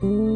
ไ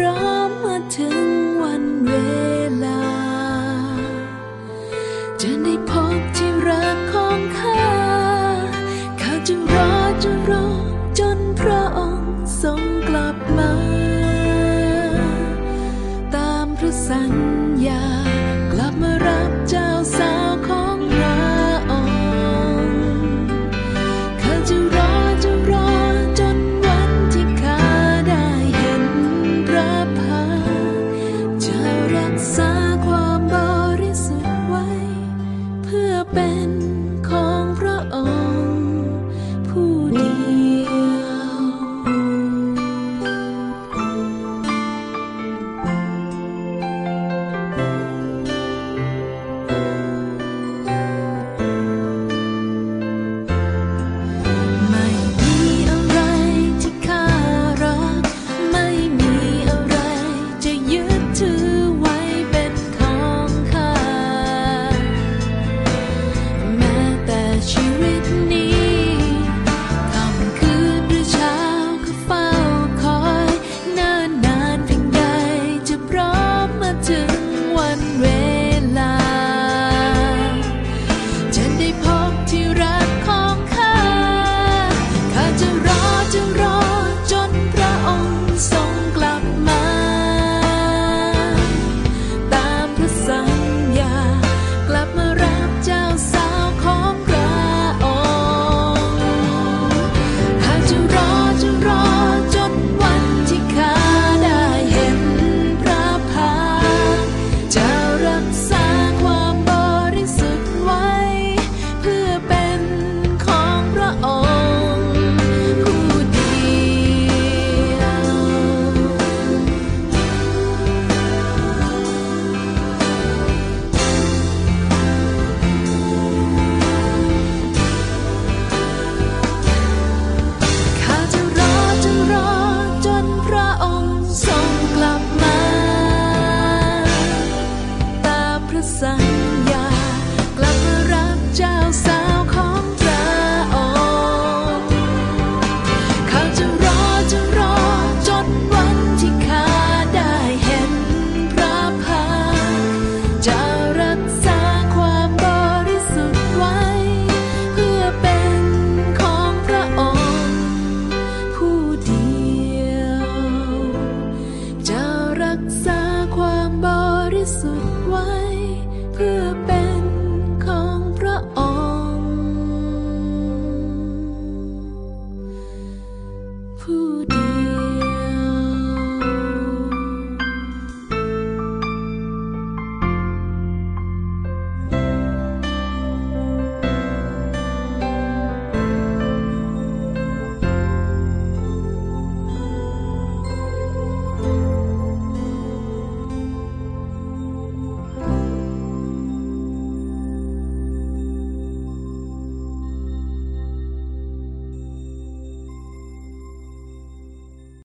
พร้อมเมื่ถึงวันเวลา จะได้พบที่รักของข้า ข้าจะรอจะรอจนพระองค์ทรงกลับมา ตามพระสัญ